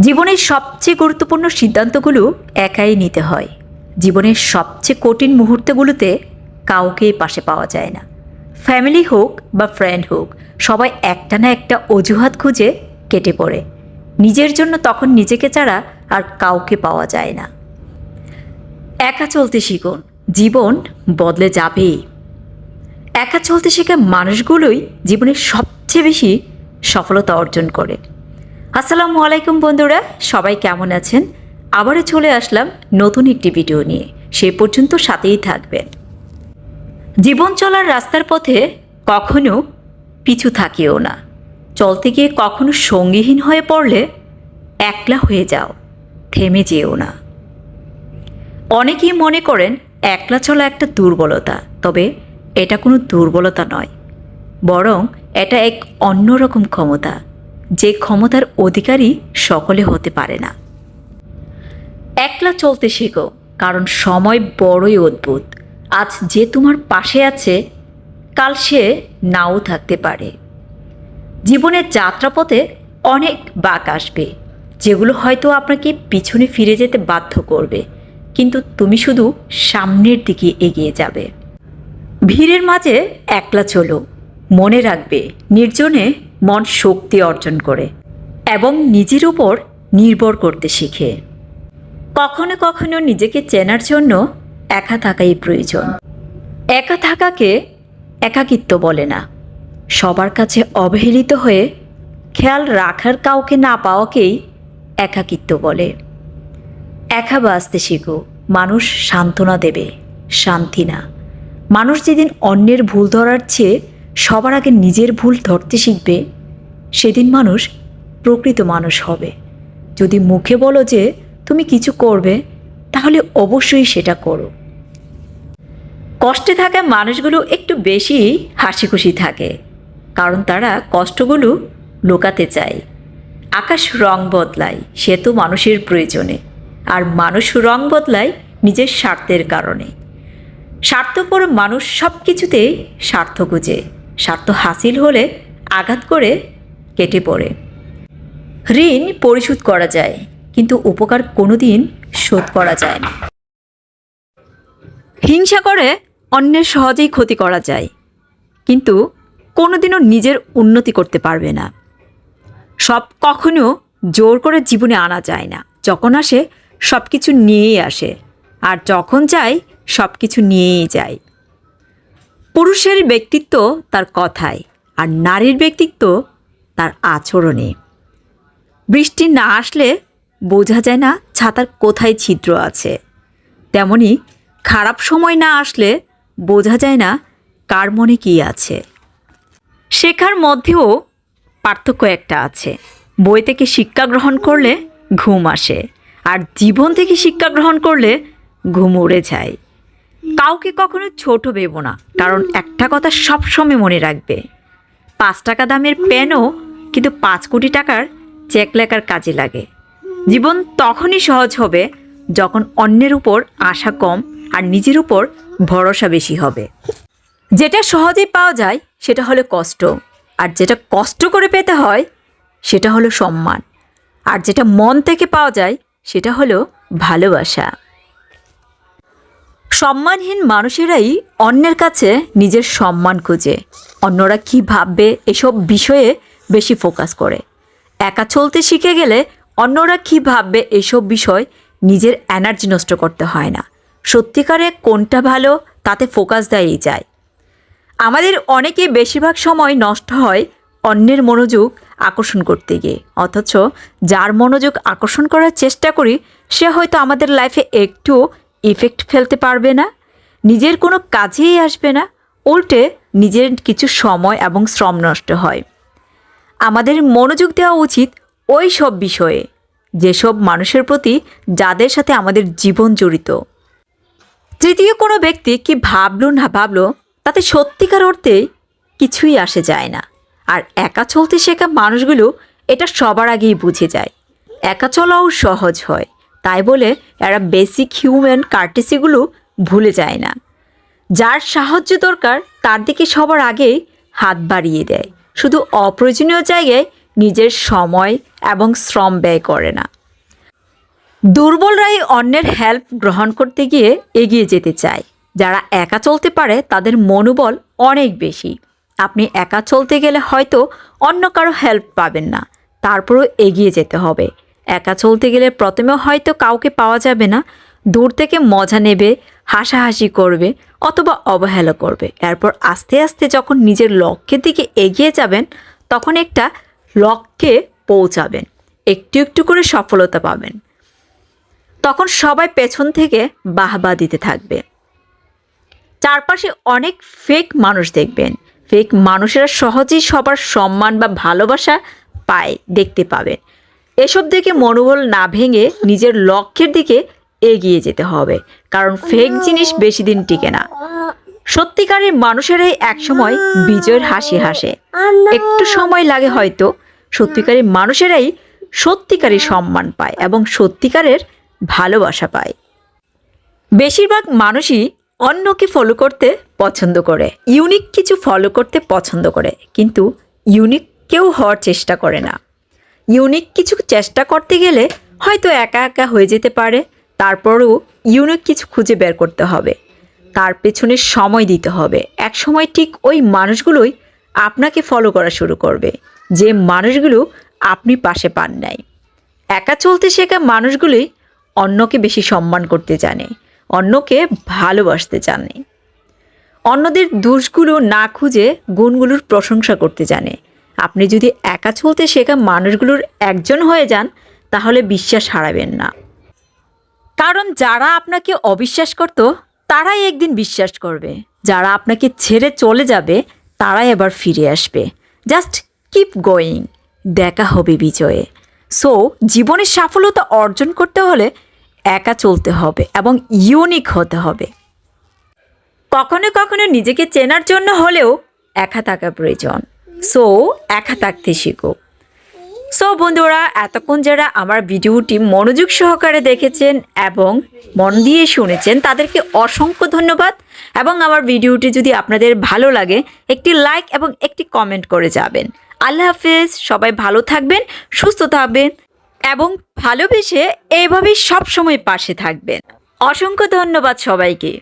জীবনের সবচেয়ে গুরুত্বপূর্ণ সিদ্ধান্তগুলো একাই নিতে হয়। জীবনের সবচেয়ে কঠিন মুহূর্তগুলোতে কাউকেই পাশে পাওয়া যায় না। ফ্যামিলি হোক বা ফ্রেন্ড হোক, সবাই একটা না একটা অজুহাত খুঁজে কেটে পড়ে। নিজের জন্য তখন নিজেকে ছাড়া আর কাউকে পাওয়া যায় না। একা চলতে শিখুন, জীবন বদলে যাবেই। একা চলতে শেখা মানুষগুলোই জীবনের সবচেয়ে বেশি সফলতা অর্জন করে। আসসালামু আলাইকুম বন্ধুরা, সবাই কেমন আছেন? আবারও চলে আসলাম নতুন একটি ভিডিও নিয়ে। সে পর্যন্ত সাথেই থাকবেন। জীবন চলার রাস্তার পথে কখনো পিছু থাকিও না। চলতে গিয়ে কখনো সঙ্গীহীন হয়ে পড়লে একলা হয়ে যাও, থেমে যেও না। অনেকেই মনে করেন একলা চলা একটা দুর্বলতা, তবে এটা কোনো দুর্বলতা নয়। বরং এটা এক অন্যরকম ক্ষমতা যে ক্ষমতার অধিকারী সকলে হতে পারে না। একলা চলতে শেখো, কারণ সময় বড়ই অদ্ভুত। আজ যে তোমার পাশে আছে, কাল সে নাও থাকতে পারে। জীবনের যাত্রাপথে অনেক বাঁক আসবে, যেগুলো হয়তো আপনাকে পিছনে ফিরে যেতে বাধ্য করবে, কিন্তু তুমি শুধু সামনের দিকে এগিয়ে যাবে। ভিড়ের মাঝে একলা চলো, মনে রাখবে, নির্জনে মন শক্তি অর্জন করে এবং নিজের উপর নির্ভর করতে শিখে। কখনো কখনো নিজেকে চেনার জন্য একা থাকাই প্রয়োজন। একা থাকাকে একাকিত্ব বলে না। সবার কাছে অবহেলিত হয়ে খেয়াল রাখার কাউকে না পাওয়াকেই একাকিত্ব বলে। একা বাঁচতে শিখো, মানুষ সান্ত্বনা দেবে, শান্তি না। মানুষ যেদিন অন্যের ভুল ধরার চেয়ে সবার আগে নিজের ভুল ধরতে শিখবে, সেদিন মানুষ প্রকৃত মানুষ হবে। যদি মুখে বলো যে তুমি কিছু করবে, তাহলে অবশ্যই সেটা করো। কষ্টে থাকা মানুষগুলো একটু বেশি হাসি খুশি থাকে, কারণ তারা কষ্টগুলো লুকাতে চায়। আকাশ রং বদলায়, সে তো মানুষের প্রয়োজনে, আর মানুষ রং বদলায় নিজের স্বার্থের কারণে। স্বার্থপর মানুষ সব কিছুতেই স্বার্থ খুঁজে। স্বার্থ হাসিল হলে আঘাত করে কেটে পড়ে। ঋণ পরিশোধ করা যায়, কিন্তু উপকার কোনোদিন শোধ করা যায় না। হিংসা করে অন্যের সহজেই ক্ষতি করা যায়, কিন্তু কোনোদিনও নিজের উন্নতি করতে পারবে না। সব কখনো জোর করে জীবনে আনা যায় না, যখন আসে সব কিছু নিয়েই আসে, আর যখন যায় সব কিছু নিয়েই যায়। পুরুষের ব্যক্তিত্ব তার কথায় আর নারীর ব্যক্তিত্ব তার আচরণে। বৃষ্টি না আসলে বোঝা যায় না ছাতার কোথায় ছিদ্র আছে। তেমনি খারাপ সময় না আসলে বোঝা যায় না কার মনে কী আছে। শেখার মধ্যেও পার্থক্য একটা আছে। বই থেকে শিক্ষা গ্রহণ করলে ঘুম আসে আর জীবন থেকে শিক্ষা গ্রহণ করলে ঘুম উড়ে যায়। কাউকে কখনো ছোট ভেব না, কারণ একটা কথা সবসময় মনে রাখবে। পাঁচ টাকা দামের পেনও কিন্তু পাঁচ কোটি টাকার চেক লেখার কাজে লাগে। জীবন তখনই সহজ হবে যখন অন্যের উপর আশা কম আর নিজের উপর ভরসা বেশি হবে। যেটা সহজেই পাওয়া যায়, সেটা হলো কষ্ট। আর যেটা কষ্ট করে পেতে হয়, সেটা হলো সম্মান। আর যেটা মন থেকে পাওয়া যায়, সেটা হলো ভালোবাসা। সম্মানহীন মানুষেরাই অন্যের কাছে নিজের সম্মান খুঁজে। অন্যরা কি ভাববে এসব বিষয়ে বেশি ফোকাস করে। একা চলতে শিখে গেলে অন্যরা কি ভাববে এসব বিষয় নিজের এনার্জি নষ্ট করতে হয় না। সত্যিকারে কোনটা ভালো তাতে ফোকাস দেয়ই যায়। আমাদের অনেকে বেশিরভাগ সময় নষ্ট হয় অন্যের মনোযোগ আকর্ষণ করতে গিয়ে। অথচ যার মনোযোগ আকর্ষণ করার চেষ্টা করি, সে হয়তো আমাদের লাইফে একটু ইফেক্ট ফেলতে পারবে না, নিজের কোনো কাজেই আসবে না, উল্টে নিজের কিছু সময় এবং শ্রম নষ্ট হয়। আমাদের মনোযোগ দেওয়া উচিত ওই সব বিষয়ে, যেসব মানুষের প্রতি যাদের সাথে আমাদের জীবন জড়িত। তৃতীয় কোনো ব্যক্তি কি ভাবলো না ভাবলো, তাতে সত্যিকার অর্থে কিছুই আসে যায় না। আর একা চলতে শেখা মানুষগুলো এটা সবার আগেই বুঝে যায়। একা চলাও সহজ হয়। তাই বলে এরা বেসিক হিউম্যান কার্টেসিগুলো ভুলে যায় না। যার সাহায্য দরকার, তার দিকে সবার আগেই হাত বাড়িয়ে দেয়। শুধু অপ্রয়োজনীয় জায়গায় নিজের সময় এবং শ্রম ব্যয় করে না। দুর্বলরাই অন্যের হেল্প গ্রহণ করতে গিয়ে এগিয়ে যেতে চায়। যারা একা চলতে পারে, তাদের মনোবল অনেক বেশি। আপনি একা চলতে গেলে হয়তো অন্য কারও হেল্প পাবেন না। তারপরও এগিয়ে যেতে হবে। একা চলতে গেলে প্রথমে হয়তো কাউকে পাওয়া যাবে না, দূর থেকে মজা নেবে, হাসাহাসি করবে অথবা অবহেলা করবে। এরপর আস্তে আস্তে যখন নিজের লক্ষ্যের দিকে এগিয়ে যাবেন, তখন একটা লক্ষ্যে পৌঁছাবেন, একটু একটু করে সফলতা পাবেন। তখন সবাই পেছন থেকে বাহবা দিতে থাকবে। চারপাশে অনেক ফেক মানুষ দেখবেন। ফেক মানুষেরা সহজেই সবার সম্মান বা ভালোবাসা পায়, দেখতে পাবেন। এসব দেখে মনোবল না ভেঙে নিজের লক্ষ্যের দিকে এগিয়ে যেতে হবে, কারণ ফেক জিনিস বেশি দিন টিকে না। সত্যিকারের মানুষেরাই একসময় বিজয়ের হাসি হাসে। একটু সময় লাগে হয়তো, সত্যিকারের মানুষেরাই সত্যিকারের সম্মান পায় এবং সত্যিকারের ভালোবাসা পায়। বেশিরভাগ মানুষই অন্যকে ফলো করতে পছন্দ করে ইউনিক কিছু ফলো করতে পছন্দ করে, কিন্তু ইউনিক কেউ হওয়ার চেষ্টা করে না। ইউনিক কিছু চেষ্টা করতে গেলে হয়তো একা একা হয়ে যেতে পারে। তারপরও ইউনিক কিছু খুঁজে বের করতে হবে। তার পেছনে সময় দিতে হবে। এক সময় ঠিক ওই মানুষগুলোই আপনাকে ফলো করা শুরু করবে। যে মানুষগুলো আপনি পাশে পান নাই। একা চলতে শেখা মানুষগুলোই অন্যকে বেশি সম্মান করতে জানে, অন্যকে ভালোবাসতে জানে। অন্যদের দোষগুলো না খুঁজে গুণগুলোর প্রশংসা করতে জানে। আপনি যদি একা চলতে শেখা মানুষগুলোর একজন হয়ে যান, তাহলে বিশ্বাস হারাবেন না। কারণ যারা আপনাকে অবিশ্বাস করত, তারাই একদিন বিশ্বাস করবে। যারা আপনাকে ছেড়ে চলে যাবে, তারাই আবার ফিরে আসবে। Just keep going. দেখা হবে বিজয়ে। সো, জীবনের সাফল্যতা অর্জন করতে হলে একা চলতে হবে এবং ইউনিক হতে হবে। কখনো কখনো নিজেকে চেনার জন্য হলেও একা থাকা প্রয়োজন। সো একা থাকতে শিখো। সো বন্ধুরা, এতক্ষণ যারা আমার ভিডিওটি মনোযোগ সহকারে দেখেছেন এবং মন দিয়ে শুনেছেন, তাদেরকে অসংখ্য ধন্যবাদ এবং আমার ভিডিওটি যদি আপনাদের ভালো লাগে, একটি লাইক এবং একটি কমেন্ট করে যাবেন। আল্লাহ হাফেজ, সবাই ভালো থাকবেন, সুস্থ থাকবেন এবং ভালোবেসে এইভাবেই সবসময় পাশে থাকবেন। অসংখ্য ধন্যবাদ সবাইকে।